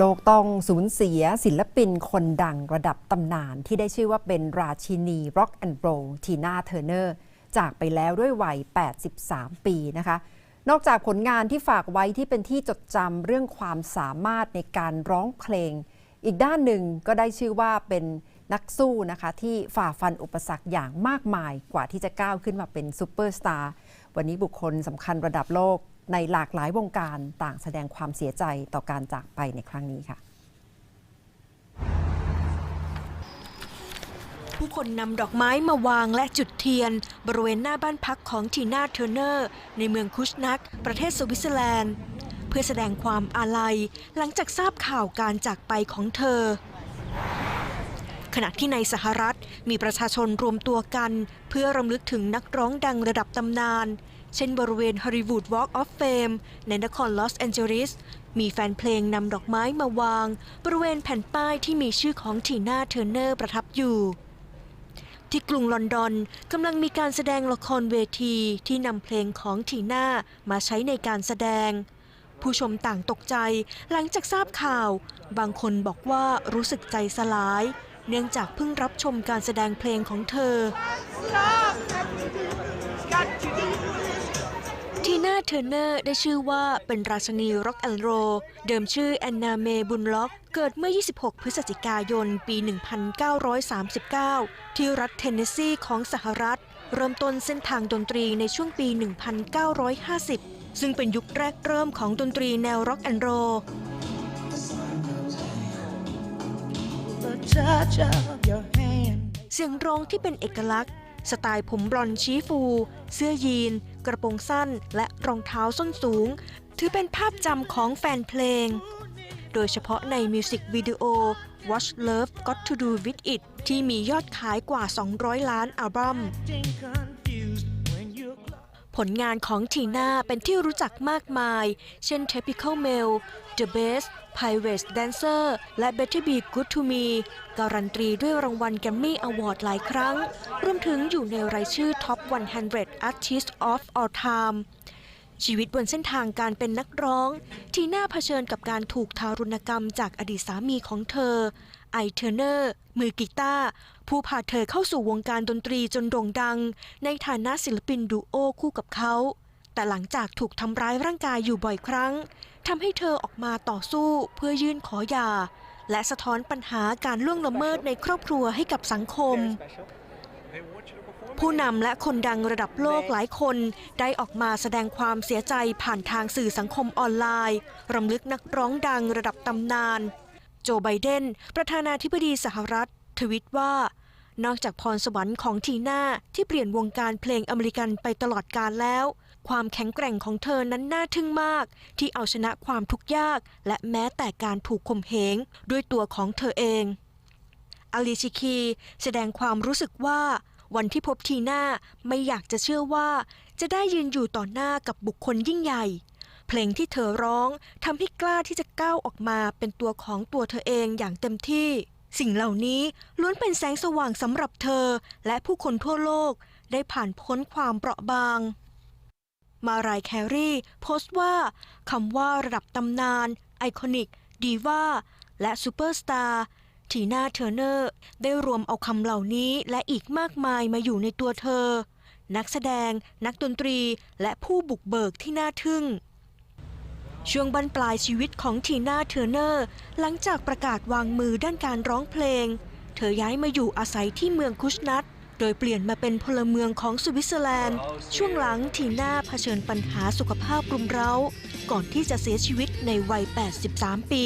โลกต้องสูญเสียศิลปินคนดังระดับตำนานที่ได้ชื่อว่าเป็นราชินีร็อกแอนด์โรทีน่าเทอร์เนอร์ จากไปแล้วด้วยวัย 83 ปีนะคะ นอกจากผลงานที่ฝากไว้ที่เป็นที่จดจำเรื่องความสามารถในการร้องเพลง อีกด้านหนึ่งก็ได้ชื่อว่าเป็นนักสู้นะคะที่ฝ่าฟันอุปสรรคอย่างมากมายกว่าที่จะก้าวขึ้นมาเป็นซูเปอร์สตาร์วันนี้บุคคลสำคัญระดับโลก ในหลากหลายวงการต่างแสดงความเสียใจต่อการจากไปในครั้งนี้ค่ะ ผู้คนนำดอกไม้มาวางและจุดเทียน บริเวณหน้าบ้านพักของทีน่าเทอร์เนอร์ ในเมืองคุชนัก ประเทศสวิตเซอร์แลนด์ เพื่อแสดงความอาลัย หลังจากทราบข่าวการจากไปของเธอขณะที่ในสหรัฐมีประชาชนรวมตัวกัน เพื่อรำลึกถึงนักร้องดังระดับตำนาน เช่นบริเวณ Hollywood Walk of Fame ในนครลอสแอนเจลิส มีแฟนเพลงนำดอกไม้มาวาง บริเวณแผ่นป้ายที่มีชื่อของทีน่าเทอร์เนอร์ประทับอยู่ ที่กรุงลอนดอนกำลังมีการแสดงละครเวทีที่นำเพลงของทีน่ามาใช้ในการแสดง ผู้ชมต่างตกใจหลังจากทราบข่าว บางคนบอกว่ารู้สึกใจสลายเนื่องจากเพิ่งรับชมการแสดงเพลงของเธอ ทีน่าเทอร์เนอร์ได้ชื่อว่าเป็นราชนีร็อกแอนโร เดิมชื่อแอนนาเมบุนล็อก เกิดเมื่อ 26 พฤศจิกายน ปี 1939 ที่รัฐเทนเนสซีของสหรัฐ เริ่มต้นเส้นทางดนตรีในช่วงปี 1950 ซึ่งเป็นยุคแรกเริ่มของดนตรีแนวร็อกแอนโร เสียงร้องที่เป็นเอกลักษณ์ สไตล์ผมบลอนชี้ฟู เสื้อยีน กระโปรงสั้น และรองเท้าส้นสูง ถือเป็นภาพจำของแฟนเพลง โดยเฉพาะในมิวสิกวิดีโอ Watch Love Got to Do With It ที่มียอดขายกว่า 200 ล้านอัลบั้ม ผลงานของทีน่าเป็นที่รู้จักมากมาย เช่น Typical Male The Best Pirate Dancer และ Better Be Good to Me การันตีด้วยรางวัลแกรมมี่อวอร์ดหลายครั้ง รวมถึงอยู่ในรายชื่อ Top 100 Artists of All Time ชีวิตบนเส้นทางการเป็นนักร้อง ทีน่าเผชิญกับการถูกทารุณกรรมจากอดีตสามีของเธอ ไอเทอร์เนอร์ มือกีตาร์ผู้พาเธอเข้าสู่วงการดนตรีจนโด่งดัง ในฐานะศิลปินดูโอคู่กับเขา แต่หลังจากถูกทำร้ายร่างกายอยู่บ่อยครั้งทำให้เธอออกมาต่อสู้เพื่อยื่นขอหย่า และสะท้อนปัญหาการล่วงละเมิดในครอบครัวให้กับสังคม ผู้นำและคนดังระดับโลกหลายคนได้ออกมาแสดงความเสียใจผ่านทางสื่อสังคมออนไลน์ รำลึกนักร้องดังระดับตำนาน โจไบเดน ประธานาธิบดีสหรัฐ ทวิตว่า นอกจากพรสวรรค์ของทีน่าที่เปลี่ยนวงการเพลงอเมริกันไปตลอดกาลแล้ว ความแข็งแกร่งของเธอนั้นน่าทึ่งมาก ที่เอาชนะความทุกข์ยาก และแม้แต่การถูกข่มเหงด้วยตัวของเธอเองอลิชิคีแสดงความรู้สึกว่าวันที่พบทีน่าไม่อยากจะเชื่อว่า จะได้ยืนอยู่ต่อหน้ากับบุคคลยิ่งใหญ่ เพลงที่เธอร้องทำให้กล้าที่จะก้าวออกมาเป็นตัวของตัวเธอเองอย่างเต็มที่ สิ่งเหล่านี้ล้วนเป็นแสงสว่างสำหรับเธอ และผู้คนทั่วโลกได้ผ่านพ้นความเปราะบาง มารายแครี่โพสต์ว่าคำว่าระดับตำนาน ไอคอนิก ดีว่า และซูเปอร์สตาร์ทีน่าเทอร์เนอร์ได้รวมเอาคำเหล่านี้และอีกมากมายมาอยู่ในตัวเธอ นักแสดง นักดนตรี และผู้บุกเบิกที่น่าทึ่ง ช่วงบรรปลายชีวิตของทีน่าเทอร์เนอร์ หลังจากประกาศวางมือด้านการร้องเพลง เธอย้ายมาอยู่อาศัยที่เมืองคุชนัทโดยเปลี่ยนมาเป็นพลเมืองของสวิตเซอร์แลนด์ ช่วงหลังทีน่าเผชิญปัญหาสุขภาพรุมเร้า ก่อนที่จะเสียชีวิตในวัย 83 ปี